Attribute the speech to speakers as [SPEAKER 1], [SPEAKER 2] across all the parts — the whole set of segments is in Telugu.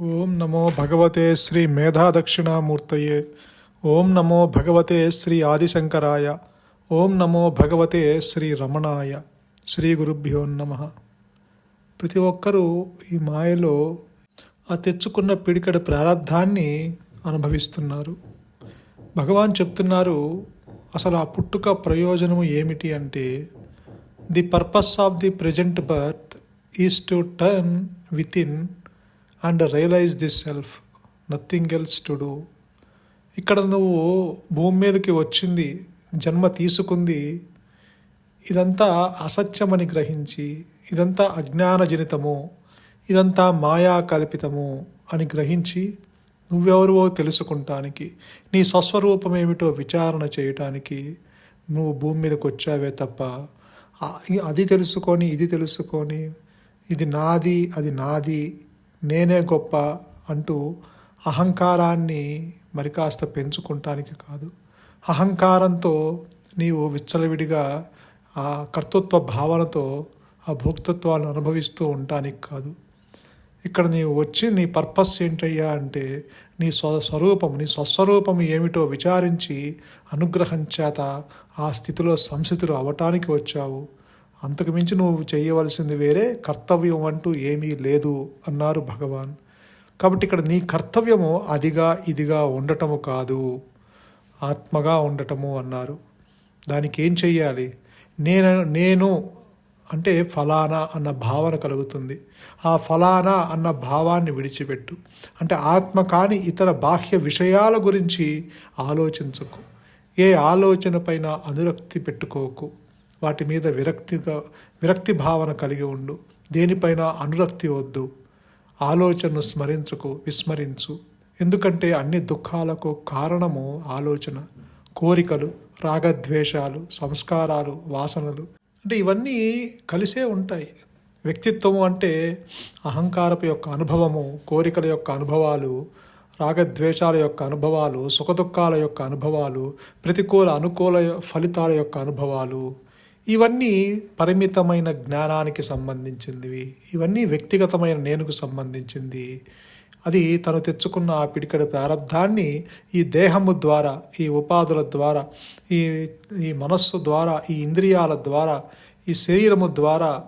[SPEAKER 1] ఓం నమో భగవతే శ్రీ మేధాదక్షిణామూర్తయే. ఓం నమో భగవతే శ్రీ ఆదిశంకరాయ. ఓం నమో భగవతే శ్రీ రమణాయ. శ్రీ గురుభ్యో నమ. ప్రతి ఒక్కరూ ఈ మాయలో ఆ తెచ్చుకున్న పిడికడ ప్రారంధాన్ని అనుభవిస్తున్నారు. భగవాన్ చెప్తున్నారు అసలు ఆ పుట్టుక ప్రయోజనము ఏమిటి అంటే the purpose of the present birth is to turn within and realise this self nothing else to do. ఇక్కడ నువ్వు భూమి మీదకి వచ్చింది జన్మ తీసుకుంది ఇదంతా అసత్యమని గ్రహించి ఇదంతా అజ్ఞానజనితము ఇదంతా మాయా కల్పితము అని గ్రహించి నువ్వెవరువో తెలుసుకుంటానికి నీ స్వస్వరూపం ఏమిటో విచారణ చేయటానికి నువ్వు భూమి మీదకి వచ్చావే తప్ప అది తెలుసుకొని ఇది తెలుసుకొని ఇది నాది అది నాది నేనే గొప్ప అంటూ అహంకారాన్ని మరి కాస్త పెంచుకుంటానికి కాదు. అహంకారంతో నీవు విచ్చలవిడిగా ఆ కర్తృత్వ భావనతో ఆ భోక్తత్వాన్ని అనుభవిస్తూ ఉండటానికి కాదు. ఇక్కడ నీవు వచ్చి నీ పర్పస్ ఏంటయ్యా అంటే నీ స్వ స్వరూపం నీ స్వస్వరూపం ఏమిటో విచారించి అనుగ్రహం చేత ఆ స్థితిలో సంస్థితులు అవటానికి వచ్చావు. అంతకుమించి నువ్వు చేయవలసింది వేరే కర్తవ్యం అంటూ ఏమీ లేదు అన్నారు భగవాన్. కాబట్టి ఇక్కడ నీ కర్తవ్యము అదిగా ఇదిగా ఉండటము కాదు ఆత్మగా ఉండటము అన్నారు. దానికి ఏం చెయ్యాలి? నేను నేను అంటే ఫలానా అన్న భావన కలుగుతుంది. ఆ ఫలానా అన్న భావాన్ని విడిచిపెట్టు. అంటే ఆత్మ కాని ఇతర బాహ్య విషయాల గురించి ఆలోచించకు. ఏ ఆలోచన పైన అనురక్తి పెట్టుకోకు. వాటి మీద విరక్తిగా విరక్తి భావన కలిగి ఉండు. దేనిపైన అనురక్తి వద్దు. ఆలోచనను స్మరించకు విస్మరించు. ఎందుకంటే అన్ని దుఃఖాలకు కారణము ఆలోచన. కోరికలు రాగద్వేషాలు సంస్కారాలు వాసనలు. అంటే ఇవన్నీ కలిసే ఉంటాయి. వ్యక్తిత్వము అంటే అహంకారపు యొక్క అనుభవము కోరికల యొక్క అనుభవాలు రాగద్వేషాల యొక్క అనుభవాలు సుఖదుఖాల యొక్క అనుభవాలు ప్రతికూల అనుకూల ఫలితాల యొక్క అనుభవాలు. ఇవన్నీ పరిమితమైన జ్ఞానానికి సంబంధించినవి ఇవన్నీ వ్యక్తిగతమైన నేనుకు సంబంధించింది. అది తను తెచ్చుకున్న ఆ పిడికడి ప్రారంధాన్ని ఈ దేహము ద్వారా ఈ ఉపాధుల ద్వారా ఈ ఈ మనస్సు ద్వారా ఈ ఇంద్రియాల ద్వారా ఈ శరీరము ద్వారా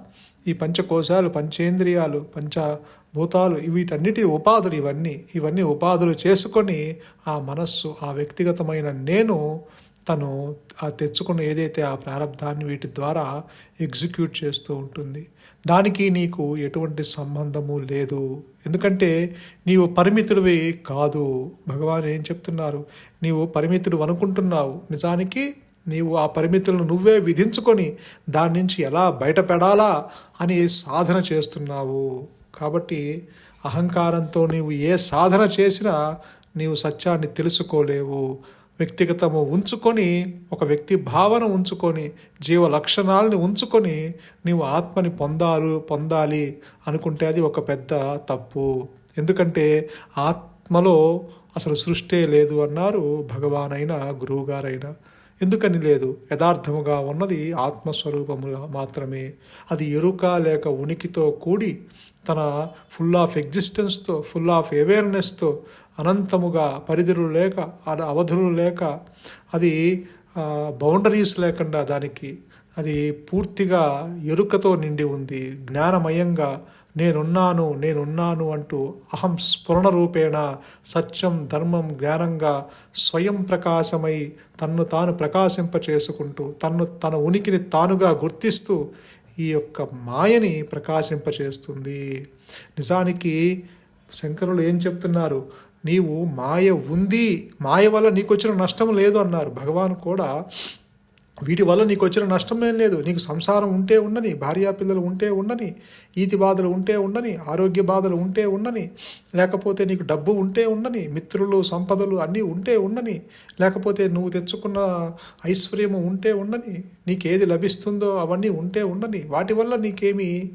[SPEAKER 1] ఈ పంచకోశాలు పంచేంద్రియాలు పంచభూతాలు వీటన్నిటి ఉపాధులు ఇవన్నీ. ఇవన్నీ ఉపాధులు చేసుకొని ఆ మనస్సు ఆ వ్యక్తిగతమైన నేను తను ఆ తెచ్చుకున్న ఏదైతే ఆ ప్రారంధాన్ని వీటి ద్వారా ఎగ్జిక్యూట్ చేస్తూ ఉంటుంది. దానికి నీకు ఎటువంటి సంబంధము లేదు. ఎందుకంటే నీవు పరిమితుడివి కాదు. భగవాన్ ఏం చెప్తున్నారు? నీవు పరిమితుడు అనుకుంటున్నావు. నిజానికి నీవు ఆ పరిమితులను నువ్వే విధించుకొని దాని నుంచి ఎలా బయటపడాలా అని సాధన చేస్తున్నావు. కాబట్టి అహంకారంతో నీవు ఏ సాధన చేసినా నీవు సత్యాన్ని తెలుసుకోలేవు. వ్యక్తిగతము ఉంచుకొని ఒక వ్యక్తి భావన ఉంచుకొని జీవ లక్షణాలని ఉంచుకొని నీవు ఆత్మని పొందాలు పొందాలి అనుకుంటే అది ఒక పెద్ద తప్పు. ఎందుకంటే ఆత్మలో అసలు సృష్టే లేదు అన్నారు భగవాన్ అయినా గురువుగారైనా. ఎందుకని లేదు? యథార్థముగా ఉన్నది ఆత్మస్వరూపముగా మాత్రమే. అది ఎరుక లేక ఉనికితో కూడి తన ఫుల్ ఆఫ్ ఎగ్జిస్టెన్స్తో ఫుల్ ఆఫ్ అవేర్నెస్తో అనంతముగా పరిధులు లేక అవధులు లేక అది బౌండరీస్ లేకుండా దానికి అది పూర్తిగా ఎరుకతో నిండి ఉంది. జ్ఞానమయంగా నేనున్నాను నేనున్నాను అంటూ అహం స్ఫురణ రూపేణ సత్యం ధర్మం జ్ఞానంగా స్వయం ప్రకాశమై తన్ను తాను ప్రకాశింప చేసుకుంటూ తన్ను తన ఉనికిని తానుగా గుర్తిస్తూ ఈ యొక్క మాయని ప్రకాశింపచేస్తుంది నిజానికి శంకరులు ఏం చెప్తున్నారు? నీవు మాయ ఉంది మాయ వల్ల నీకు వచ్చిన నష్టం లేదు అన్నారు. భగవాన్ కూడా వీటి వల్ల నీకు వచ్చిన నష్టం ఏం లేదు. నీకు సంసారం ఉంటే ఉండని భార్యా పిల్లలు ఉంటే ఉండని ఈతి బాధలు ఉంటే ఉండని ఆరోగ్య బాధలు ఉంటే ఉండని లేకపోతే నీకు డబ్బు ఉంటే ఉండని మిత్రులు సంపదలు అన్నీ ఉంటే ఉండని లేకపోతే నువ్వు తెచ్చుకున్న ఐశ్వర్యము ఉంటే ఉండని నీకేది లభిస్తుందో అవన్నీ ఉంటే ఉండని వాటి వల్ల నీకేమి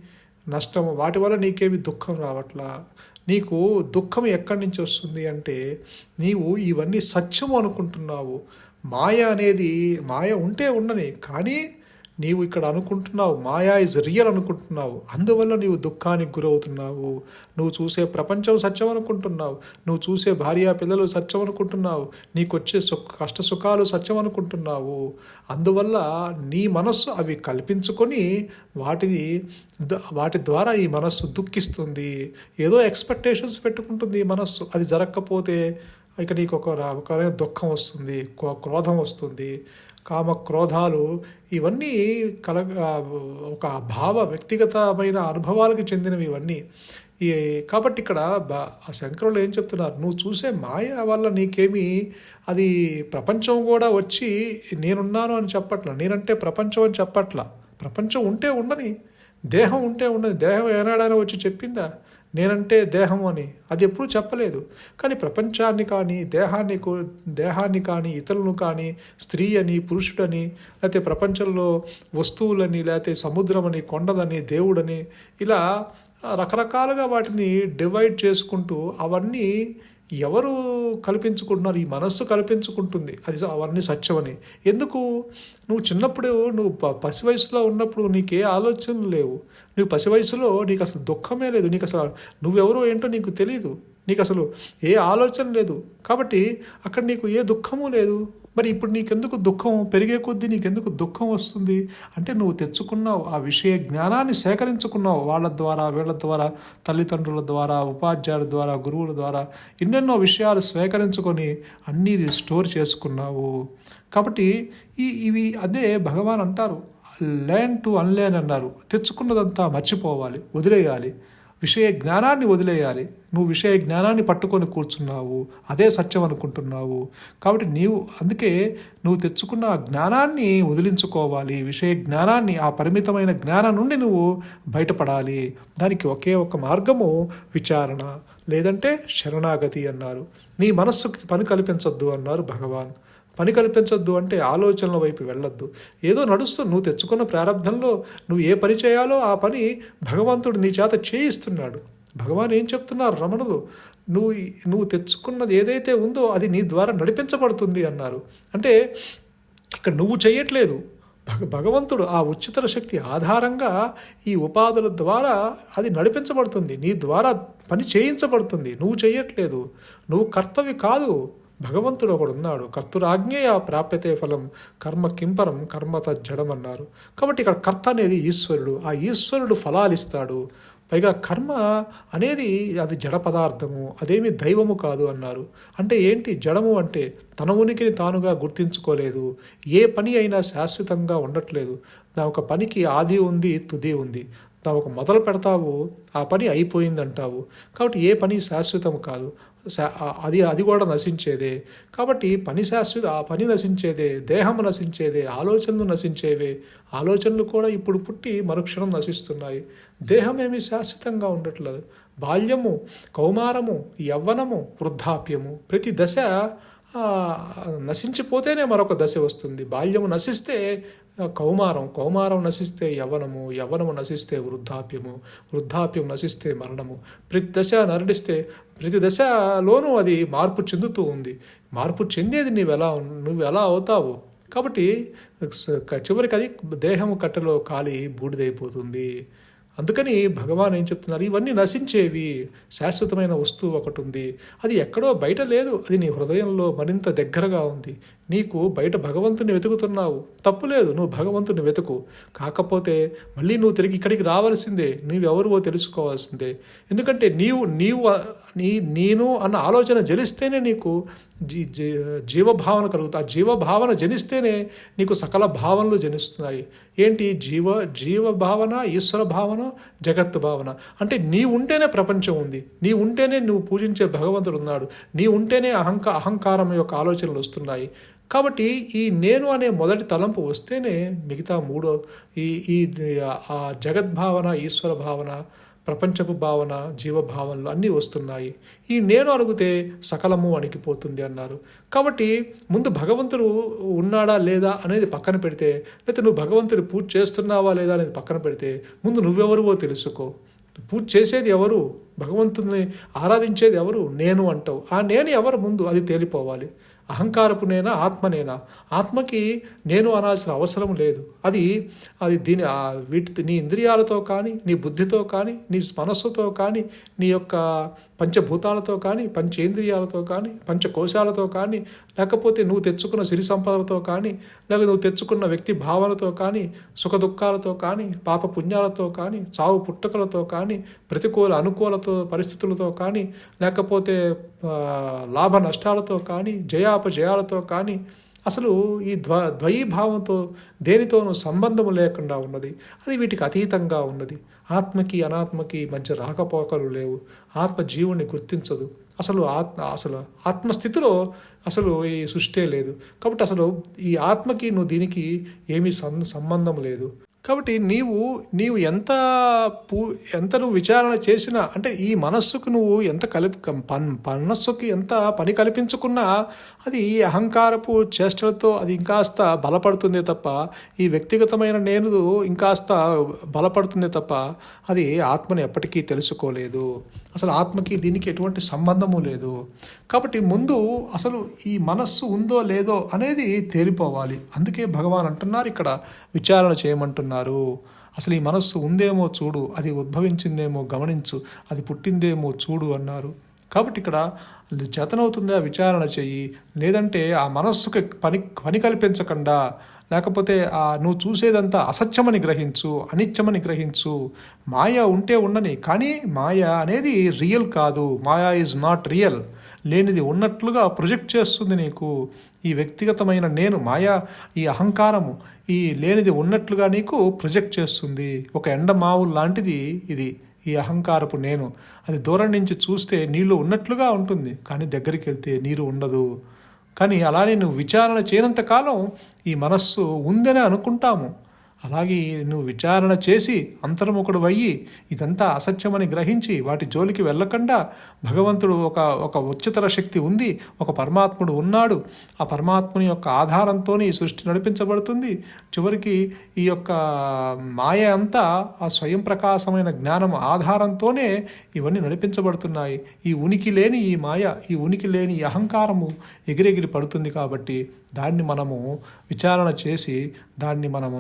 [SPEAKER 1] నష్టం వాటి వల్ల నీకేమి దుఃఖం రావట్లా? నీకు దుఃఖం ఎక్కడి నుంచి వస్తుంది అంటే నీవు ఇవన్నీ సత్యము అనుకుంటున్నావు. మాయ అనేది మాయ ఉంటే ఉండని కానీ నీవు ఇక్కడ అనుకుంటున్నావు మాయా ఇస్ రియల్ అనుకుంటున్నావు అందువల్ల నీవు దుఃఖానికి గురవుతున్నావు. నువ్వు చూసే ప్రపంచం సత్యం అనుకుంటున్నావు నువ్వు చూసే భార్య పిల్లలు సత్యం అనుకుంటున్నావు నీకు వచ్చే సుఖ కష్ట సుఖాలు సత్యం అనుకుంటున్నావు. అందువల్ల నీ మనస్సు అవి కల్పించుకొని వాటిని వాటి ద్వారా ఈ మనస్సు దుఃఖిస్తుంది. ఏదో ఎక్స్పెక్టేషన్స్ పెట్టుకుంటుంది ఈ మనస్సు అది జరగకపోతే ఇక నీకు ఒక రకమైన దుఃఖం వస్తుంది క్రోధం వస్తుంది. కామ క్రోధాలు ఇవన్నీ కలగ ఒక భావ వ్యక్తిగతమైన అనుభవాలకు చెందినవి ఇవన్నీ. ఈ కాబట్టి ఇక్కడ ఆ శంకరులు ఏం చెప్తున్నారు? నువ్వు చూసే మాయ వల్ల నీకేమీ అది ప్రపంచం కూడా వచ్చి నేనున్నాను అని చెప్పట్లా? నేనంటే ప్రపంచం అని చెప్పట్ల? ప్రపంచం ఉంటే ఉండని దేహం ఉంటే ఉండని దేహం ఏనాడైనా వచ్చి చెప్పిందా? నేనంటే దేహం అని. అది ఎప్పుడూ చెప్పలేదు. కానీ ప్రపంచాన్ని కానీ దేహాన్ని దేహాన్ని కానీ ఇతరులను కానీ స్త్రీ అని పురుషుడని లేకపోతే ప్రపంచంలో వస్తువులని లేకపోతే సముద్రమని కొండదని దేవుడని ఇలా రకరకాలుగా వాటిని డివైడ్ చేసుకుంటూ అవన్నీ ఎవరు కల్పించుకుంటున్నారు? ఈ మనస్సు కల్పించుకుంటుంది. అది అవన్నీ సత్యమని. ఎందుకు? నువ్వు చిన్నప్పుడు నువ్వు పసి వయసులో ఉన్నప్పుడు నీకే ఆలోచనలు లేవు. నువ్వు పసి వయసులో నీకు అసలు దుఃఖమే లేదు. నీకు అసలు నువ్వెవరో ఏంటో నీకు తెలియదు నీకు అసలు ఏ ఆలోచన లేదు. కాబట్టి అక్కడ నీకు ఏ దుఃఖము లేదు. మరి ఇప్పుడు నీకెందుకు దుఃఖం? పెరిగే కొద్దీ నీకెందుకు దుఃఖం వస్తుంది? అంటే నువ్వు తెచ్చుకున్నావు ఆ విషయ జ్ఞానాన్ని సేకరించుకున్నావు వాళ్ళ ద్వారా వీళ్ళ ద్వారా తల్లిదండ్రుల ద్వారా ఉపాధ్యాయుల ద్వారా గురువుల ద్వారా ఎన్నెన్నో విషయాలు సేకరించుకొని అన్నీ స్టోర్ చేసుకున్నావు. కాబట్టి ఈ ఇవి అదే భగవాన్ అంటారు. లేన్ టు అన్లేన్ అన్నారు. తెచ్చుకున్నదంతా మర్చిపోవాలి వదిలేయాలి. విషయ జ్ఞానాన్ని వదిలేయాలి. నువ్వు విషయ జ్ఞానాన్ని పట్టుకొని కూర్చున్నావు. అదే సత్యం అనుకుంటున్నావు. కాబట్టి నీవు అందుకే నువ్వు తెచ్చుకున్న ఆ జ్ఞానాన్ని వదిలించుకోవాలి. విషయ జ్ఞానాన్ని ఆ పరిమితమైన జ్ఞానం నుండి నువ్వు బయటపడాలి. దానికి ఒకే ఒక మార్గము విచారణ లేదంటే శరణాగతి అన్నారు. నీ మనస్సుకి పని కల్పించొద్దు అన్నారు భగవాన్. పని కల్పించొద్దు అంటే ఆలోచనల వైపు వెళ్ళొద్దు. ఏదో నడుస్తూ నువ్వు తెచ్చుకున్న ప్రారంభంలో నువ్వు ఏ పని చేయాలో ఆ పని భగవంతుడు నీ చేత చేయిస్తున్నాడు. భగవాన్ ఏం చెప్తున్నారు రమణులు? నువ్వు నువ్వు తెచ్చుకున్నది ఏదైతే ఉందో అది నీ ద్వారా నడిపించబడుతుంది అన్నారు. అంటే ఇక్కడ నువ్వు చేయట్లేదు. భగ భగవంతుడు ఆ ఉచితర శక్తి ఆధారంగా ఈ ఉపాధుల ద్వారా అది నడిపించబడుతుంది. నీ ద్వారా పని చేయించబడుతుంది. నువ్వు చేయట్లేదు. నువ్వు కర్తవి కాదు. భగవంతుడు ఒకడు ఉన్నాడు. కర్తురాజ్ఞేయ ప్రాప్యతే ఫలం కర్మ కింపరం కర్మత జడమన్నారు. కాబట్టి ఇక్కడ కర్త అనేది ఈశ్వరుడు. ఆ ఈశ్వరుడు ఫలాలు ఇస్తాడు. పైగా కర్మ అనేది అది జడ పదార్థము అదేమి దైవము కాదు అన్నారు. అంటే ఏంటి? జడము అంటే తన ఉనికిని తానుగా గుర్తించుకోలేదు. ఏ పని అయినా శాశ్వతంగా ఉండట్లేదు. నా ఒక పనికి ఆది ఉంది తుది ఉంది. తావు ఒక మొదలు పెడతావు ఆ పని అయిపోయింది అంటావు కాబట్టి ఏ పని శాశ్వతం కాదు. శా- అది అది కూడా నశించేదే. కాబట్టి పని శాశ్వత ఆ పని నశించేదే దేహం నశించేదే ఆలోచనలు నశించేవే. ఆలోచనలు కూడా ఇప్పుడు పుట్టి మరుక్షణం నశిస్తున్నాయి. దేహం ఏమీ శాశ్వతంగా ఉండట్లేదు. బాల్యము కౌమారము యవ్వనము వృద్ధాప్యము. ప్రతి దశ నశించిపోతేనే మరొక దశ వస్తుంది. బాల్యము నశిస్తే కౌమారం కౌమారం నశిస్తే యవ్వనము యవ్వనము నశిస్తే వృద్ధాప్యము వృద్ధాప్యం నశిస్తే మరణము. ప్రతి దశ నరడిస్తే ప్రతి దశలోనూ అది మార్పు చెందుతూ ఉంది. మార్పు చెందేది నువ్వు ఎలా నువ్వు ఎలా అవుతావు. కాబట్టి చివరికి అది దేహము కట్టెలో కాలి బూడిదైపోతుంది. అందుకని భగవాన్ ఏం చెప్తున్నారు? ఇవన్నీ నశించేవి. శాశ్వతమైన వస్తువు ఒకటి ఉంది. అది ఎక్కడో బయట లేదు. అది నీ హృదయంలో మరింత దగ్గరగా ఉంది. నీకు బయట భగవంతుని వెతుకుతున్నావు. తప్పు లేదు. నువ్వు భగవంతుని వెతుకు. కాకపోతే మళ్ళీ నువ్వు తిరిగి ఇక్కడికి రావాల్సిందే. నీవెవరువో తెలుసుకోవాల్సిందే. ఎందుకంటే నీవు నీవు నీ నేను అన్న ఆలోచన జలిస్తేనే నీకు జీ జీ జీవభావన కలుగుతుంది ఆ జీవభావన జనిస్తేనే నీకు సకల భావనలు జనిస్తున్నాయి. ఏంటి? జీవ జీవ భావన ఈశ్వర భావన జగత్తు భావన. అంటే నీ ఉంటేనే ప్రపంచం ఉంది. నీ ఉంటేనే నువ్వు పూజించే భగవంతుడు ఉన్నాడు. నీ ఉంటేనే అహంక అహంకారం యొక్క ఆలోచనలు వస్తున్నాయి. కాబట్టి ఈ నేను అనే మొదటి తలంపు వస్తేనే మిగతా మూడో ఈ ఈ ఆ జగద్భావన ఈశ్వర భావన ప్రపంచపు భావన జీవభావనలు అన్నీ వస్తున్నాయి. ఈ నేను అడిగితే సకలము అణికిపోతుంది అన్నారు. కాబట్టి ముందు భగవంతుడు ఉన్నాడా లేదా అనేది పక్కన పెడితే లేకపోతే నువ్వు భగవంతుడు పూజ చేస్తున్నావా లేదా అనేది పక్కన పెడితే ముందు నువ్వెవరువో తెలుసుకో. పూజ చేసేది ఎవరు? భగవంతుని ఆరాధించేది ఎవరు? నేను అంటావు. ఆ నేను ఎవరు ముందు అది తేలిపోవాలి. అహంకారపు నేనా ఆత్మనేనా? ఆత్మకి నేను అనాల్సిన అవసరం లేదు. అది అది దీని వీటి నీ ఇంద్రియాలతో కానీ నీ బుద్ధితో కానీ నీ మనస్సుతో కానీ నీ యొక్క పంచభూతాలతో కానీ పంచేంద్రియాలతో కానీ పంచకోశాలతో కానీ లేకపోతే నువ్వు తెచ్చుకున్న సిరి సంపదలతో కానీ లేక నువ్వు తెచ్చుకున్న వ్యక్తి భావనతో కానీ సుఖ దుఃఖాలతో కానీ పాప పుణ్యాలతో కానీ చావు పుట్టుకలతో కానీ ప్రతికూల అనుకూలతో పరిస్థితులతో కానీ లేకపోతే లాభ నష్టాలతో కానీ జయాపజయాలతో కానీ అసలు ఈ ద్వ ద్వయీభావంతో దేనితోనూ సంబంధము లేకుండా ఉన్నది. అది వీటికి అతీతంగా ఉన్నది. ఆత్మకి అనాత్మకి మధ్య రాకపోకలు లేవు. ఆత్మ జీవుని గుర్తించదు. అసలు ఆత్మ అసలు ఆత్మస్థితిలో అసలు ఈ సృష్టే లేదు. కాబట్టి అసలు ఈ ఆత్మకి నువ్వు దీనికి ఏమీ సం సంబంధం లేదు. కాబట్టి నీవు నీవు ఎంత పూ ఎంత నువ్వు విచారణ చేసినా అంటే ఈ మనస్సుకు నువ్వు ఎంత కలిపి పన్ మనస్సుకి ఎంత పని కల్పించుకున్నా అది ఈ అహంకారపు చేష్టలతో అది ఇంకాస్త బలపడుతుంది తప్ప ఈ వ్యక్తిగతమైన నేను ఇంకాస్త బలపడుతుంది తప్ప అది ఆత్మని ఎప్పటికీ తెలుసుకోలేదు. అసలు ఆత్మకి దీనికి ఎటువంటి సంబంధము లేదు. కాబట్టి ముందు అసలు ఈ మనస్సు ఉందో లేదో అనేది తేలిపోవాలి. అందుకే భగవాన్ అంటున్నారు ఇక్కడ విచారణ చేయమంటున్నారు. అసలు ఈ మనస్సు ఉందేమో చూడు అది ఉద్భవించిందేమో గమనించు అది పుట్టిందేమో చూడు అన్నారు. కాబట్టి ఇక్కడ చేతనవుతుందా విచారణ చెయ్యి లేదంటే ఆ మనస్సుకి పని పని కల్పించకుండా లేకపోతే ఆ నువ్వు చూసేదంతా అసత్యమని గ్రహించు అనిత్యమని గ్రహించు. మాయ ఉంటే ఉండని కానీ మాయ అనేది రియల్ కాదు. మాయా ఈజ్ నాట్ రియల్ లేనిది ఉన్నట్లుగా ప్రొజెక్ట్ చేస్తుంది నీకు. ఈ వ్యక్తిగతమైన నేను మాయా ఈ అహంకారము ఈ లేనిది ఉన్నట్లుగా నీకు ప్రొజెక్ట్ చేస్తుంది. ఒక ఎండమావు లాంటిది ఇది ఈ అహంకారపు నేను. అది దూరం నుంచి చూస్తే నీళ్ళు ఉన్నట్లుగా ఉంటుంది కానీ దగ్గరికి వెళ్తే నీరు ఉండదు. కానీ అలానే నువ్వు విచారణ చేయనంతకాలం ఈ మనస్సు ఉందని అనుకుంటాము. అలాగే నువ్వు విచారణ చేసి అంతర్ముఖుడు అయ్యి ఇదంతా అసత్యమని గ్రహించి వాటి జోలికి వెళ్ళకుండా భగవంతుడు ఒక ఒక ఉచ్చతర శక్తి ఉంది ఒక పరమాత్ముడు ఉన్నాడు. ఆ పరమాత్ముని యొక్క ఆధారంతో ఈ సృష్టి నడిపించబడుతుంది. చివరికి ఈ యొక్క మాయ అంతా ఆ స్వయం ప్రకాశమైన జ్ఞానం ఆధారంతోనే ఇవన్నీ నడిపించబడుతున్నాయి. ఈ ఉనికి లేని ఈ మాయ ఈ ఉనికి లేని ఈ అహంకారము ఎగిరెగిరి పడుతుంది కాబట్టి దాన్ని మనము విచారణ చేసి దాన్ని మనము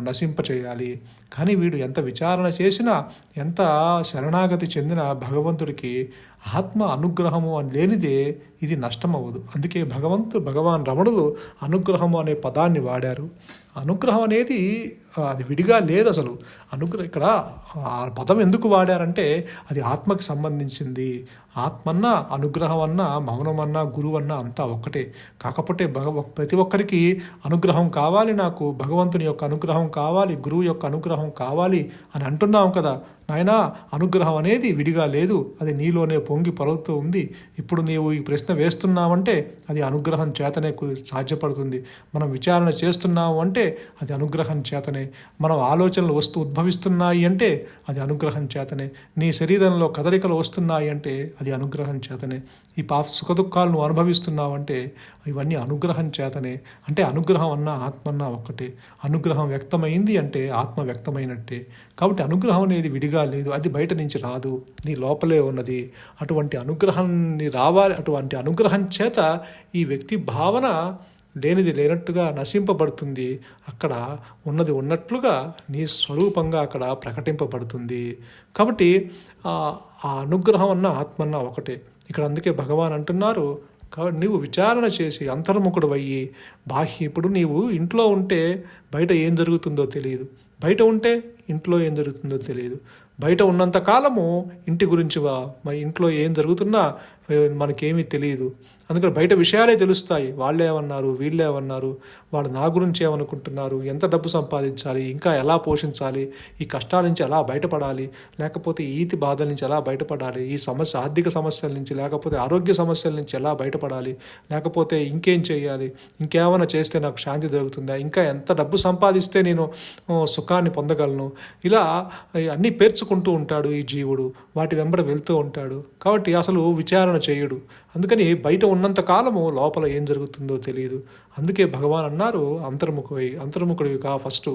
[SPEAKER 1] చేయాలి. కానీ వీడు ఎంత విచారణ చేసినా ఎంత శరణాగతి చెందిన భగవంతుడికి ఆత్మ అనుగ్రహము అని లేనిదే ఇది నష్టమవ్వదు. అందుకే భగవంతు భగవాన్ రమణులు అనుగ్రహము అనే పదాన్ని వాడారు. అనుగ్రహం అనేది అది విడిగా లేదు అసలు అనుగ్రహం ఇక్కడ ఆ పదం ఎందుకు వాడారంటే అది ఆత్మకి సంబంధించింది. ఆత్మన్నా అనుగ్రహం అన్నా మౌనం అన్నా గురువు అన్నా అంతా ఒక్కటే. కాకపోతే భగవ ప్రతి ఒక్కరికి అనుగ్రహం కావాలి నాకు. భగవంతుని యొక్క అనుగ్రహం కావాలి గురువు యొక్క అనుగ్రహం కావాలి అని అంటున్నాం కదా. నాయనా అనుగ్రహం అనేది విడిగా లేదు. అది నీలోనే పొంగి పొలుతూ ఉంది. ఇప్పుడు నీవు ఈ ప్రశ్న వేస్తున్నావంటే అది అనుగ్రహం చేతనే సాధ్యపడుతుంది. మనం విచారణ చేస్తున్నాము అంటే అది అనుగ్రహం చేతనే. మనం ఆలోచనలు వస్తూ ఉద్భవిస్తున్నాయి అంటే అది అనుగ్రహం చేతనే. నీ శరీరంలో కదలికలు వస్తున్నాయి అంటే అది అనుగ్రహం చేతనే. ఈ పాప సుఖదుఖాలను అనుభవిస్తున్నావు అనుభవిస్తున్నావంటే ఇవన్నీ అనుగ్రహం చేతనే. అంటే అనుగ్రహం అన్నా ఆత్మ అన్నా ఒక్కటే. అనుగ్రహం వ్యక్తమైంది అంటే ఆత్మ వ్యక్తమైనట్టే. కాబట్టి అనుగ్రహం అనేది విడిగా లేదు. అది బయట నుంచి రాదు. నీ లోపలే ఉన్నది. అటువంటి అనుగ్రహాన్ని రావాలి. అటువంటి అనుగ్రహం చేత ఈ వ్యక్తి భావన లేనిది లేనట్టుగా నశింపబడుతుంది. అక్కడ ఉన్నది ఉన్నట్లుగా నీ స్వరూపంగా అక్కడ ప్రకటింపబడుతుంది. కాబట్టి ఆ అనుగ్రహం అన్న ఆత్మన్న ఒకటే. ఇక్కడ అందుకే భగవాన్ అంటున్నారు కాబట్టి నీవు విచారణ చేసి అంతర్ముఖుడు అయ్యి బాహ్య ఇప్పుడు నీవు ఇంట్లో ఉంటే బయట ఏం జరుగుతుందో తెలియదు. బయట ఉంటే ఇంట్లో ఏం జరుగుతుందో తెలియదు. బయట ఉన్నంత కాలము ఇంటి గురించి వా- మరి ఇంట్లో ఏం జరుగుతున్నా మనకేమీ తెలియదు. అందుకని బయట విషయాలే తెలుస్తాయి. వాళ్ళు ఏమన్నారు? వీళ్ళు ఏమన్నారు? వాళ్ళు నా గురించి ఏమనుకుంటున్నారు? ఎంత డబ్బు సంపాదించాలి? ఇంకా ఎలా పోషించాలి? ఈ కష్టాల నుంచి ఎలా బయటపడాలి? లేకపోతే ఈతి బాధల నుంచి ఎలా బయటపడాలి? ఈ సమస్య ఆర్థిక సమస్యల నుంచి లేకపోతే ఆరోగ్య సమస్యల నుంచి ఎలా బయటపడాలి? లేకపోతే ఇంకేం చేయాలి? ఇంకేమైనా చేస్తే నాకు శాంతి దొరుకుతుందా? ఇంకా ఎంత డబ్బు సంపాదిస్తే నేను సుఖాన్ని పొందగలను? ఇలా అన్నీ పేర్చుకుంటూ ఉంటాడు ఈ జీవుడు. వాటి వెంబడ వెళ్తూ ఉంటాడు. కాబట్టి అసలు విచారణ చేయడు. అందుకని బయట ఉన్నంత కాలము లోపల ఏం జరుగుతుందో తెలియదు. అందుకే భగవాన్ అన్నారు అంతర్ముఖుడి అంతర్ముఖుడివి కా ఫస్ట్.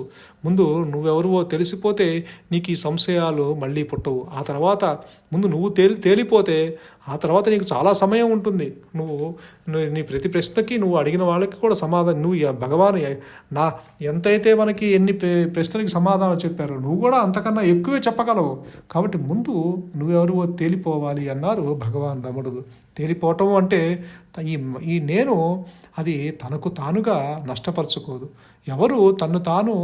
[SPEAKER 1] ముందు నువ్వెవరువో తెలిసిపోతే నీకు ఈ సంశయాలు మళ్ళీ పుట్టవు. ఆ తర్వాత ముందు నువ్వు తేలి తేలిపోతే ఆ తర్వాత నీకు చాలా సమయం ఉంటుంది. నువ్వు నీ ప్రతి ప్రశ్నకి నువ్వు అడిగిన వాళ్ళకి కూడా సమాధానం నువ్వు భగవాన్ నా ఎంతైతే మనకి ఎన్ని ప్రశ్నలకి సమాధానం చెప్పారో నువ్వు కూడా అంతకన్నా ఎక్కువే చెప్పగలవు. కాబట్టి ముందు నువ్వెవరువో తేలిపోవాలి అన్నారు భగవాన్ రమణుడు పోవటం అంటే ఈ ఈ నేను అది తనకు తానుగా నష్టపరచుకోదు. ఎవరు తను తాను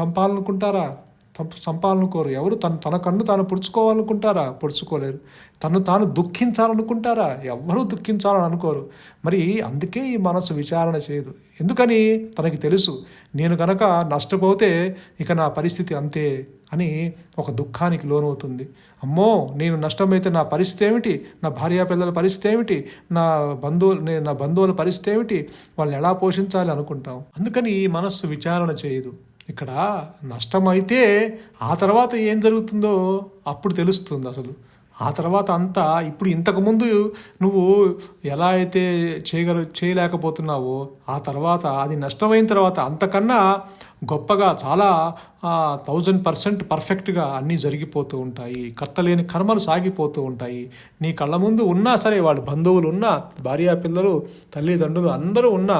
[SPEAKER 1] చంపాలనుకుంటారా? చంప ఎవరు తను తన కన్ను తాను పొడుచుకోవాలనుకుంటారా? పొడుచుకోలేరు. తను తాను దుఃఖించాలనుకుంటారా? ఎవరూ దుఃఖించాలని అనుకోరు. మరి అందుకే ఈ మనసు విచారణ చేయదు. ఎందుకని? తనకి తెలుసు. నేను కనుక నష్టపోతే ఇక నా పరిస్థితి అంతే అని ఒక దుఃఖానికి లోనవుతుంది. అమ్మో! నేను నష్టమైతే నా పరిస్థితి ఏమిటి? నా భార్యా పిల్లల పరిస్థితి ఏమిటి? నా బంధువులు నేను నా బంధువుల పరిస్థితి ఏమిటి? వాళ్ళని ఎలా పోషించాలి అనుకుంటాం? అందుకని ఈ మనస్సు విచారణ చేయదు. ఇక్కడ నష్టమైతే ఆ తర్వాత ఏం జరుగుతుందో అప్పుడు తెలుస్తుంది అసలు. ఆ తర్వాత అంతా ఇప్పుడు ఇంతకుముందు నువ్వు ఎలా అయితే చేయగల చేయలేకపోతున్నావో ఆ తర్వాత అది నష్టమైన తర్వాత అంతకన్నా గొప్పగా చాలా థౌజండ్ పర్సెంట్ పర్ఫెక్ట్గా అన్నీ జరిగిపోతూ ఉంటాయి. కర్తలేని కర్మలు సాగిపోతూ ఉంటాయి. నీ కళ్ళ ముందు ఉన్నా సరే వాళ్ళు బంధువులు ఉన్నా భార్యా పిల్లలు తల్లిదండ్రులు అందరూ ఉన్నా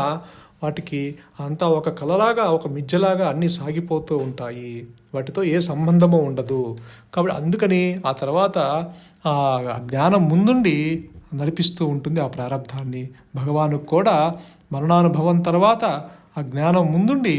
[SPEAKER 1] వాటికి అంతా ఒక కలలాగా ఒక మిజ్జలాగా అన్నీ సాగిపోతూ ఉంటాయి. వాటితో ఏ సంబంధము ఉండదు. కాబట్టి అందుకని ఆ తర్వాత ఆ జ్ఞానం ముందుండి నడిపిస్తూ ఉంటుంది ఆ ప్రారంధాన్ని భగవాను కూడా మరణానుభవం తర్వాత ఆ జ్ఞానం ముందుండి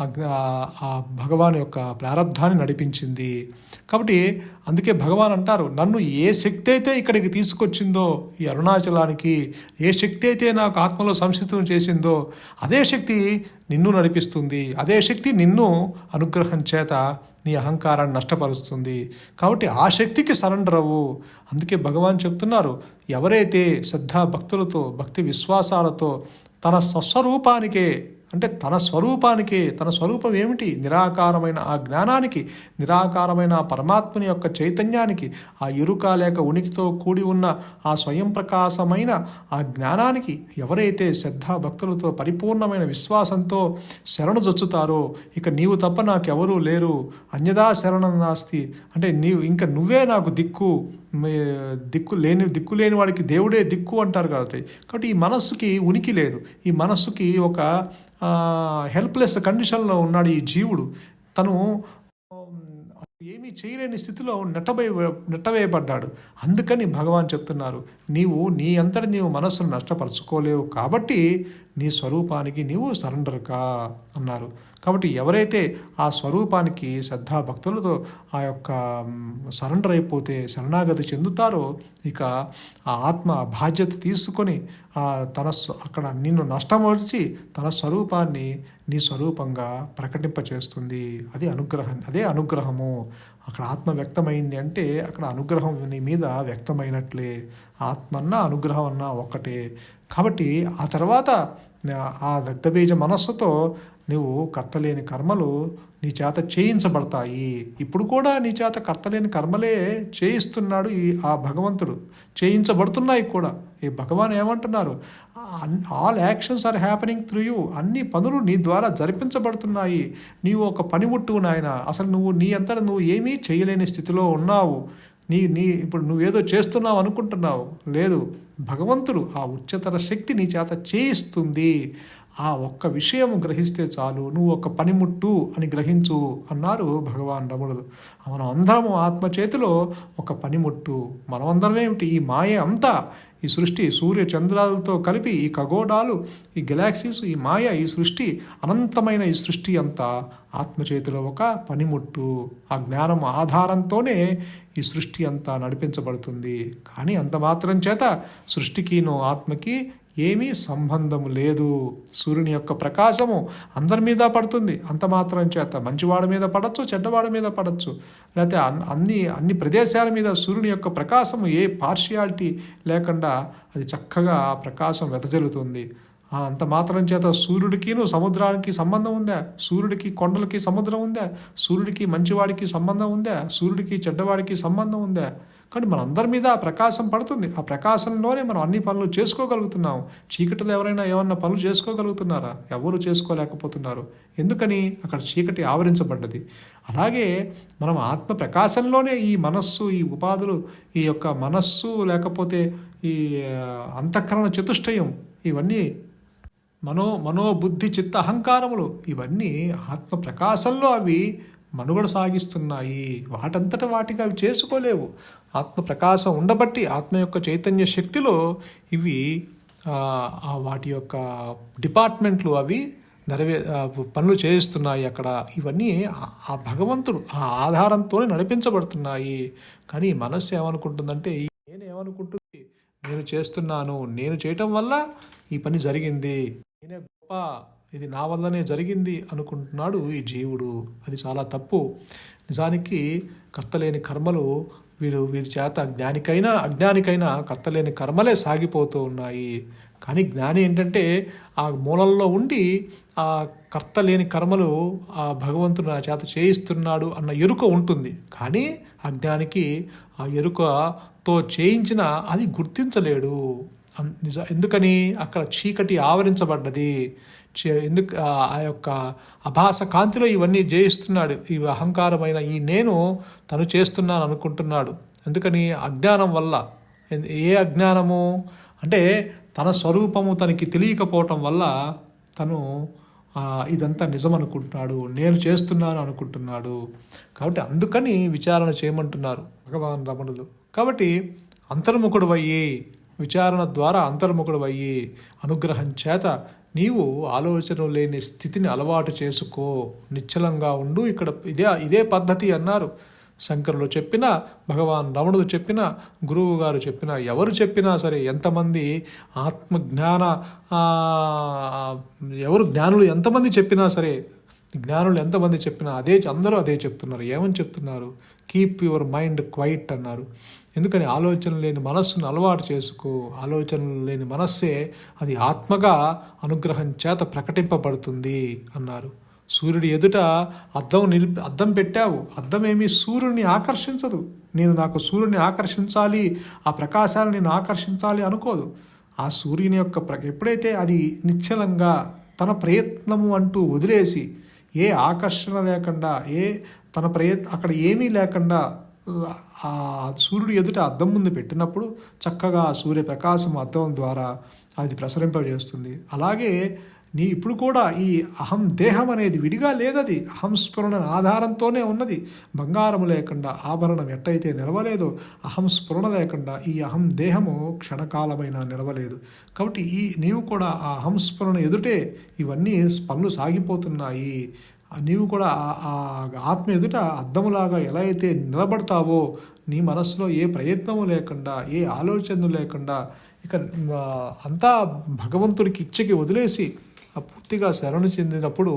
[SPEAKER 1] ఆ భగవాన్ యొక్క ప్రారంధాన్ని నడిపించింది. కాబట్టి అందుకే భగవాన్ అంటారు నన్ను ఏ శక్తి అయితే ఇక్కడికి తీసుకొచ్చిందో ఈ అరుణాచలానికి ఏ శక్తి అయితే నాకు ఆత్మలో సంసిద్ధం చేసిందో అదే శక్తి నిన్ను నడిపిస్తుంది. అదే శక్తి నిన్ను అనుగ్రహం చేత నీ అహంకారాన్ని నష్టపరుస్తుంది. కాబట్టి ఆ శక్తికి సరెండర్ అవ్వు. అందుకే భగవాన్ చెప్తున్నారు ఎవరైతే శ్రద్ధా భక్తులతో భక్తి విశ్వాసాలతో తన స్వస్వరూపానికే అంటే తన స్వరూపానికి తన స్వరూపం ఏమిటి? నిరాకారమైన ఆ జ్ఞానానికి నిరాకారమైన ఆ పరమాత్మని యొక్క చైతన్యానికి ఆ ఎరుక లేక ఉనికితో కూడి ఉన్న ఆ స్వయం ప్రకాశమైన ఆ జ్ఞానానికి ఎవరైతే శ్రద్ధా భక్తులతో పరిపూర్ణమైన విశ్వాసంతో శరణు జొచ్చుతారో ఇక నీవు తప్ప నాకెవరూ లేరు. అన్యదా శరణం నాస్తి. అంటే నీవు ఇంకా నువ్వే నాకు దిక్కు. దిక్కు లేని దిక్కు లేని వాడికి దేవుడే దిక్కు అంటారు కాబట్టి. కాబట్టి ఈ మనస్సుకి ఉనికి లేదు. ఈ మనస్సుకి ఒక హెల్ప్లెస్ కండిషన్లో ఉన్నాడు ఈ జీవుడు. తను ఏమీ చేయలేని స్థితిలో నెట్టబోయి నెట్టవేయబడ్డాడు. అందుకని భగవాన్ చెప్తున్నారు నీవు నీ అంతటి నీవు మనస్సును నష్టపరచుకోలేవు కాబట్టి నీ స్వరూపానికి నీవు సరెండర్ కా అన్నారు. కాబట్టి ఎవరైతే ఆ స్వరూపానికి శ్రద్ధాభక్తులతో ఆ యొక్క సరెండర్ అయిపోతే శరణాగతి చెందుతారో ఇక ఆ ఆత్మ బాధ్యత తీసుకొని తన స్వ- అక్కడ నిన్ను నష్టమర్చి తన స్వరూపాన్ని నీ స్వరూపంగా ప్రకటింపచేస్తుంది. అది అనుగ్రహం అదే అనుగ్రహము. అక్కడ ఆత్మ వ్యక్తమైంది అంటే అక్కడ అనుగ్రహం నీ మీద వ్యక్తమైనట్లే. ఆత్మన్నా అనుగ్రహం అన్నా ఒక్కటే. కాబట్టి ఆ తర్వాత ఆ దగ్ధబీజ మనస్సుతో నువ్వు కర్తలేని కర్మలు నీ చేత చేయించబడతాయి. ఇప్పుడు కూడా నీ చేత కర్తలేని కర్మలే చేయిస్తున్నాడు ఈ ఆ భగవంతుడు. చేయించబడుతున్నాయి కూడా. ఈ భగవాన్ ఏమంటున్నారు? All actions are happening through you అన్ని పనులు నీ ద్వారా జరిపించబడుతున్నాయి. నీవు ఒక పనిముట్టు నాయన. అసలు నువ్వు నీ అంతటా నువ్వు ఏమీ చేయలేని స్థితిలో ఉన్నావు. నీ నీ ఇప్పుడు నువ్వేదో చేస్తున్నావు అనుకుంటున్నావు. లేదు భగవంతుడు ఆ ఉచ్చతర శక్తి నీ చేత చేయిస్తుంది. ఆ ఒక్క విషయం గ్రహిస్తే చాలు నువ్వు ఒక పనిముట్టు అని గ్రహించు అన్నారు భగవాన్ రముడు. మనం అందరము ఆత్మ చేతిలో ఒక పనిముట్టు. మనమందరం ఏమిటి? ఈ మాయ అంతా ఈ సృష్టి సూర్య చంద్రాలతో కలిపి ఈ ఖగోళాలు ఈ గెలాక్సీస్ ఈ మాయ ఈ సృష్టి అనంతమైన ఈ సృష్టి అంతా ఆత్మ చేతిలో ఒక పనిముట్టు. ఆ జ్ఞానం ఆధారంతోనే ఈ సృష్టి అంతా నడిపించబడుతుంది. కానీ అంత మాత్రం చేత సృష్టికినో ఆత్మకి ఏమీ సంబంధము లేదు. సూర్యుని యొక్క ప్రకాశము అందరి మీద పడుతుంది. అంత మాత్రం చేత మంచివాడి మీద పడచ్చు చెడ్డవాడి మీద పడచ్చు. లేకపోతే అన్ని అన్ని ప్రదేశాల మీద సూర్యుని యొక్క ప్రకాశము ఏ పార్షియాలిటీ లేకుండా అది చక్కగా ఆ ప్రకాశం వెదజల్లుతుంది. అంత మాత్రం చేత సూర్యుడికిను సముద్రానికి సంబంధం ఉందా? సూర్యుడికి కొండలకి సముద్రం ఉందా? సూర్యుడికి మంచివాడికి సంబంధం ఉందా? సూర్యుడికి చెడ్డవాడికి సంబంధం ఉందా? కానీ మనందరి మీద ఆ ప్రకాశం పడుతుంది. ఆ ప్రకాశంలోనే మనం అన్ని పనులు చేసుకోగలుగుతున్నాం. చీకటిలో ఎవరైనా ఏమన్నా పనులు చేసుకోగలుగుతున్నారా? ఎవరు చేసుకోలేకపోతున్నారు? ఎందుకని? అక్కడ చీకటి ఆవరించబడ్డది. అలాగే మనం ఆత్మ ప్రకాశంలోనే ఈ మనస్సు ఈ ఉపాధులు ఈ యొక్క మనస్సు లేకపోతే ఈ అంతఃకరణ చతుష్టయం ఇవన్నీ మనో మనోబుద్ధి చిత్త అహంకారములు ఇవన్నీ ఆత్మ ప్రకాశంలో అవి మనుగడ సాగిస్తున్నాయి. వాటంతట వాటికి అవి చేసుకోలేవు. ఆత్మ ప్రకాశం ఉండబట్టి ఆత్మ యొక్క చైతన్య శక్తిలో ఇవి వాటి యొక్క డిపార్ట్మెంట్లు అవి నెరవే పనులు చేయిస్తున్నాయి అక్కడ. ఇవన్నీ ఆ- భగవంతుడు ఆ ఆధారంతోనే నడిపించబడుతున్నాయి. కానీ మనస్సు ఏమనుకుంటుందంటే నేను ఏమనుకుంటుంది నేను చేస్తున్నాను. నేను చేయటం వల్ల ఈ పని జరిగింది. నేనే గొప్ప. ఇది నా వల్లనే జరిగింది అనుకుంటున్నాడు ఈ జీవుడు. అది చాలా తప్పు. నిజానికి కర్తలేని కర్మలు వీడు వీడి చేత జ్ఞానికైనా అజ్ఞానికైనా కర్తలేని కర్మలే సాగిపోతూ ఉన్నాయి. కానీ జ్ఞాని ఏంటంటే ఆ మూలంలో ఉండి ఆ కర్త లేని కర్మలు ఆ భగవంతుడు నా చేత చేయిస్తున్నాడు అన్న ఎరుక ఉంటుంది. కానీ అజ్ఞానికి ఆ ఎరుకతో చేయించిన అది గుర్తించలేడు. నిజ ఎందుకని? అక్కడ చీకటి ఆవరించబడ్డది. ఎందుకు ఆ- యొక్క అభాస కాంతిలో ఇవన్నీ జయిస్తున్నాడు. ఈ అహంకారమైన ఈ నేను తను చేస్తున్నాను అనుకుంటున్నాడు. ఎందుకని అజ్ఞానం వల్ల ఏ అజ్ఞానము? అంటే తన స్వరూపము తనకి తెలియకపోవటం వల్ల తను ఇదంతా నిజం అనుకుంటున్నాడు నేను చేస్తున్నాను అనుకుంటున్నాడు. కాబట్టి అందుకని విచారణ చేయమంటున్నారు భగవాన్ రమణులు. కాబట్టి అంతర్ముఖుడు అయ్యి విచారణ ద్వారా అంతర్ముఖుడు అయ్యి అనుగ్రహం చేత నీవు ఆలోచన లేని స్థితిని అలవాటు చేసుకో నిశ్చలంగా ఉండు. ఇక్కడ ఇదే ఇదే పద్ధతి అన్నారు. శంకరులు చెప్పినా భగవాన్ రమణుడు చెప్పినా గురువు గారు చెప్పినా ఎవరు చెప్పినా సరే ఎంతమంది ఆత్మజ్ఞాన ఎవరు జ్ఞానులు ఎంతమంది చెప్పినా సరే జ్ఞానులు ఎంతమంది చెప్పినా అదే అందరూ అదే చెప్తున్నారు. ఏమని చెప్తున్నారు? కీప్ యువర్ మైండ్ క్వైట్ అన్నారు. ఎందుకని ఆలోచన లేని మనస్సును అలవాటు చేసుకో? ఆలోచనలు లేని మనస్సే అది ఆత్మగా అనుగ్రహం చేత ప్రకటింపబడుతుంది అన్నారు. సూర్యుడి ఎదుట అద్దం నిలిపి అద్దం పెట్టావు. అద్దం ఏమీ సూర్యుడిని ఆకర్షించదు. నేను నాకు సూర్యుని ఆకర్షించాలి ఆ ప్రకాశాన్ని నేను ఆకర్షించాలి అనుకోదు. ఆ సూర్యుని యొక్క ప్ర ఎప్పుడైతే అది నిశ్చలంగా తన ప్రయత్నము అంటూ వదిలేసి ఏ ఆకర్షణ లేకుండా ఏ తన ప్రయత్ అక్కడ ఏమీ లేకుండా ఆ సూర్యుడు ఎదుట అద్దం ముందు పెట్టినప్పుడు చక్కగా సూర్యప్రకాశం అద్దం ద్వారా అది ప్రసరింపజేస్తుంది. అలాగే నీ ఇప్పుడు కూడా ఈ అహం దేహం అనేది విడిగా లేదది. అహం స్ఫురణ ఆధారంతోనే ఉన్నది. బంగారము లేకుండా ఆభరణం ఎట్టయితే నిలవలేదో అహం స్ఫురణ లేకుండా ఈ అహం దేహము క్షణకాలమైన నిలవలేదు. కాబట్టి ఈ నీవు కూడా ఆ అహం స్ఫురణ ఎదుటే ఇవన్నీ పనులు సాగిపోతున్నాయి. నీవు కూడా ఆ- ఆత్మ ఎదుట అద్దములాగా ఎలా అయితే నిలబడతావో నీ మనసులో ఏ ప్రయత్నము లేకుండా ఏ ఆలోచనలు లేకుండా ఇక అంతా భగవంతుడికి ఇచ్చకి వదిలేసి ఆ పూర్తిగా శరణు చెందినప్పుడు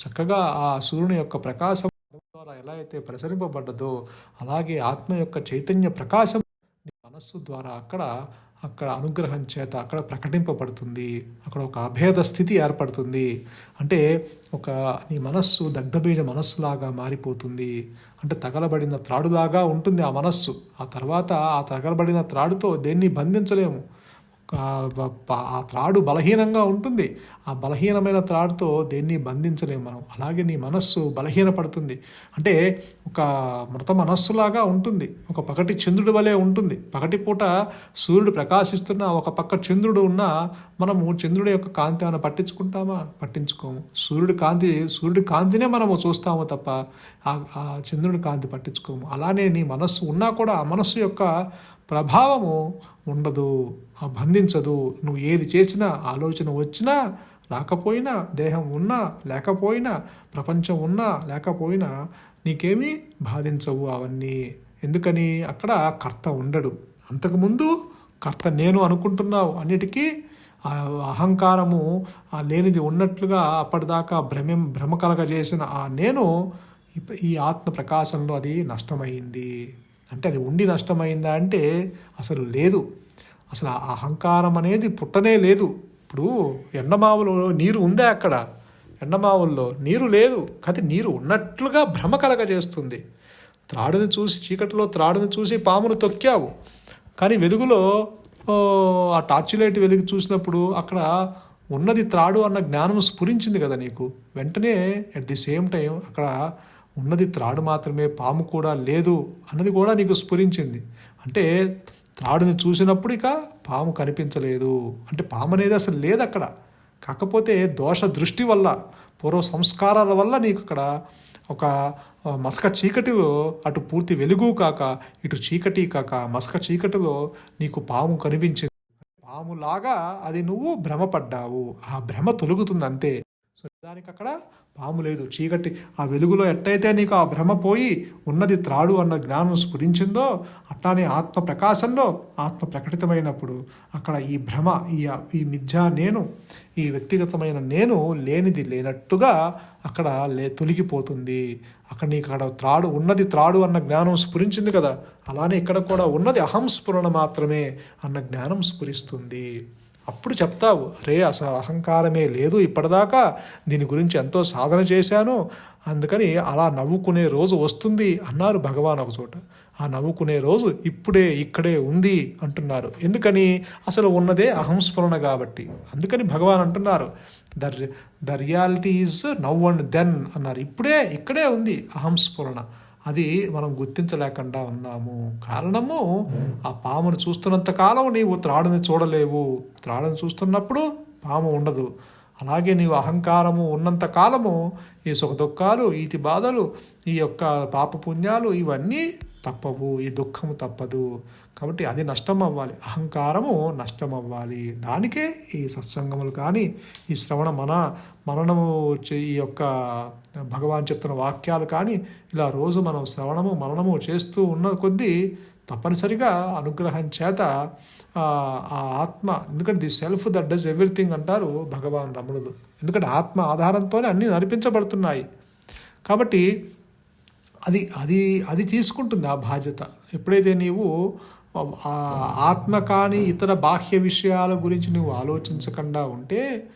[SPEAKER 1] చక్కగా ఆ సూర్యుని యొక్క ప్రకాశం ద్వారా ఎలా అయితే ప్రసరింపబడ్డదో అలాగే ఆత్మ యొక్క చైతన్య ప్రకాశం మనస్సు ద్వారా అక్కడ అక్కడ అనుగ్రహం చేత అక్కడ ప్రకటింపబడుతుంది. అక్కడ ఒక అభేద స్థితి ఏర్పడుతుంది. అంటే ఒక నీ మనస్సు దగ్ధబీజ మనస్సులాగా మారిపోతుంది. అంటే తగలబడిన త్రాడులాగా ఉంటుంది ఆ మనస్సు. ఆ తర్వాత ఆ తగలబడిన త్రాడుతో దేన్ని బంధించలేము. ఆ త్రాడు బలహీనంగా ఉంటుంది. ఆ బలహీనమైన త్రాడుతో దేన్ని బంధించలేము మనం. అలాగే నీ మనస్సు బలహీనపడుతుంది. అంటే ఒక మృత మనస్సులాగా ఉంటుంది. ఒక పగటి చంద్రుడి వలె ఉంటుంది. పగటి పూట సూర్యుడు ప్రకాశిస్తున్న ఒక పక్క చంద్రుడు ఉన్నా మనము చంద్రుడి యొక్క కాంతి ఏమైనా పట్టించుకుంటామా? పట్టించుకోము. సూర్యుడి కాంతి సూర్యుడి కాంతినే మనము చూస్తాము తప్ప ఆ ఆ చంద్రుడి కాంతి పట్టించుకోము. అలానే నీ మనస్సు ఉన్నా కూడా ఆ మనస్సు యొక్క ప్రభావము ఉండదు ఆ బంధించదు. నువ్వు ఏది చేసినా ఆలోచన వచ్చినా రాకపోయినా దేహం ఉన్నా లేకపోయినా ప్రపంచం ఉన్నా లేకపోయినా నీకేమీ బాధించవు అవన్నీ. ఎందుకని? అక్కడ కర్త ఉండడు. అంతకుముందు కర్త నేను అనుకుంటున్నావు అన్నిటికీ ఆ అహంకారము ఆ లేనిది ఉన్నట్లుగా అప్పటిదాకా భ్రమ భ్రమ కలగజేసిన ఆ నేను ఈ ఆత్మ ప్రకాశంలో అది నష్టమైంది అంటే అది ఉండి నష్టమైందా అంటే అసలు లేదు. అసలు ఆ అహంకారం అనేది పుట్టనే లేదు. ఇప్పుడు ఎండమావులో నీరు ఉందా అక్కడ? ఎండమావుల్లో నీరు లేదు. కానీ నీరు ఉన్నట్లుగా భ్రమ కలగజేస్తుంది. త్రాడుని చూసి చీకటిలో త్రాడుని చూసి పామును తొక్కావు. కానీ వెలుగులో ఆ టార్చ్ లైట్ వెలుగు చూసినప్పుడు అక్కడ ఉన్నది త్రాడు అన్న జ్ఞానం స్ఫురించింది కదా నీకు. వెంటనే అట్ ది సేమ్ టైం అక్కడ ఉన్నది త్రాడు మాత్రమే పాము కూడా లేదు అన్నది కూడా నీకు స్ఫురించింది. అంటే త్రాడుని చూసినప్పుడు ఇక పాము కనిపించలేదు. అంటే పాము అనేది అసలు లేదు అక్కడ. కాకపోతే దోష దృష్టి వల్ల పూర్వ సంస్కారాల వల్ల నీకు అక్కడ ఒక మసక చీకటిలో అటు పూర్తి వెలుగు కాక ఇటు చీకటి కాక మసక చీకటిలో నీకు పాము కనిపించింది. పాములాగా అది నువ్వు భ్రమపడ్డావు. ఆ భ్రమ తొలుగుతుంది అంతే. సో దానికి అక్కడ పాము లేదు. చీకటి. ఆ వెలుగులో ఎట్టయితే నీకు ఆ భ్రమ పోయి ఉన్నది త్రాడు అన్న జ్ఞానం స్ఫురించిందో అట్లానే ఆత్మ ప్రకాశంలో ఆత్మ ప్రకటితమైనప్పుడు అక్కడ ఈ భ్రమ ఈ ఈ మిథ్యా నేను ఈ వ్యక్తిగతమైన నేను లేనిది లేనట్టుగా అక్కడ లే తొలగిపోతుంది. అక్కడ నీకు అక్కడ త్రాడు ఉన్నది త్రాడు అన్న జ్ఞానం స్ఫురించింది కదా. అలానే ఇక్కడ కూడా ఉన్నది అహం స్ఫురణ మాత్రమే అన్న జ్ఞానం స్ఫురిస్తుంది. అప్పుడు చెప్తావు రే అసలు అహంకారమే లేదు ఇప్పటిదాకా దీని గురించి ఎంతో సాధన చేశాను అందుకని అలా నవ్వుకునే రోజు వస్తుంది అన్నారు భగవాన్ ఒక చోట. ఆ నవ్వుకునే రోజు ఇప్పుడే ఇక్కడే ఉంది అంటున్నారు. ఎందుకని? అసలు ఉన్నదే అహంస్మరణ కాబట్టి. అందుకని భగవాన్ అంటున్నారు the the reality is now and then అన్నారు. ఇప్పుడే ఇక్కడే ఉంది అహంస్ఫురణ అది మనం గుర్తించలేకుండా ఉన్నాము. కారణము ఆ పామును చూస్తున్నంత కాలం నీవు త్రాడుని చూడలేవు. త్రాడుని చూస్తున్నప్పుడు పాము ఉండదు. అలాగే నీవు అహంకారము ఉన్నంత కాలము ఈ సుఖ దుఃఖాలు ఈతి బాధలు ఈ యొక్క పాపపుణ్యాలు ఇవన్నీ తప్పవు ఈ దుఃఖము తప్పదు. కాబట్టి అది నష్టం అవ్వాలి అహంకారము నష్టం అవ్వాలి దానికే ఈ సత్సంగములు కానీ ఈ శ్రవణ మన మననము చే- ఈ యొక్క భగవాన్ చెప్తున్న వాక్యాలు కానీ ఇలా రోజు మనం శ్రవణము మననము చేస్తూ ఉన్న కొద్దీ తప్పనిసరిగా అనుగ్రహం చేత ఆ ఆ ఆత్మ ఎందుకంటే the self that does everything అంటారు భగవాన్ రమణులు. ఎందుకంటే ఆత్మ ఆధారంతోనే అన్నీ నడిపించబడుతున్నాయి. కాబట్టి అది అది అది తీసుకుంటుంది ఆ బాధ్యత. ఎప్పుడైతే నీవు ఆ ఆత్మ కానీ ఇతర బాహ్య విషయాల గురించి నువ్వు ఆలోచించకుండా ఉంటే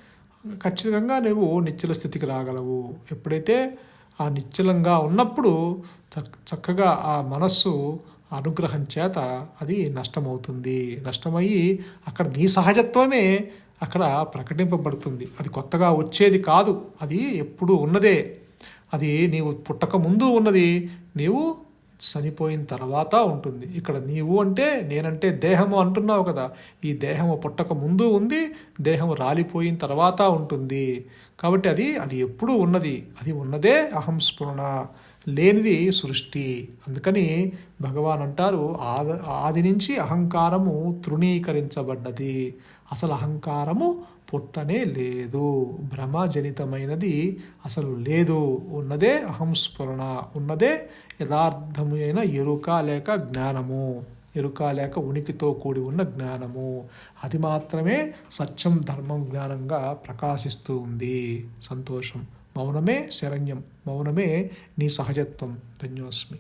[SPEAKER 1] ఖచ్చితంగా నువ్వు నిశ్చల స్థితికి రాగలవు. ఎప్పుడైతే ఆ నిశ్చలంగా ఉన్నప్పుడు చక్కగా ఆ మనస్సు అనుగ్రహం చేత అది నష్టమవుతుంది. నష్టమయ్యి అక్కడ నీ సహజత్వమే అక్కడ ప్రకటింపబడుతుంది. అది కొత్తగా వచ్చేది కాదు. అది ఎప్పుడు ఉన్నదే. అది నీవు పుట్టక ముందు ఉన్నది నీవు చనిపోయిన తర్వాత ఉంటుంది. ఇక్కడ నీవు అంటే నేనంటే దేహము అంటున్నావు కదా. ఈ దేహము పుట్టక ముందు ఉంది దేహము రాలిపోయిన తర్వాత ఉంటుంది. కాబట్టి అది అది ఎప్పుడూ ఉన్నది. అది ఉన్నదే అహం స్ఫురణ లేనిది సృష్టి. అందుకని భగవాన్ అంటారు ఆది ఆది నుంచి అహంకారము తృణీకరించబడ్డది. అసలు అహంకారము పుట్టనే లేదు. భ్రమజనితమైనది అసలు లేదు. ఉన్నదే అహంస్ఫురణ ఉన్నదే యథార్థమైన ఎరుక లేక జ్ఞానము. ఎరుక లేక ఉనికితో కూడి ఉన్న జ్ఞానము. అది మాత్రమే సత్యం ధర్మం జ్ఞానంగా ప్రకాశిస్తూ ఉంది. సంతోషం. మౌనమే శరణ్యం. మౌనమే నీ సహజత్వం ధన్యోస్మి.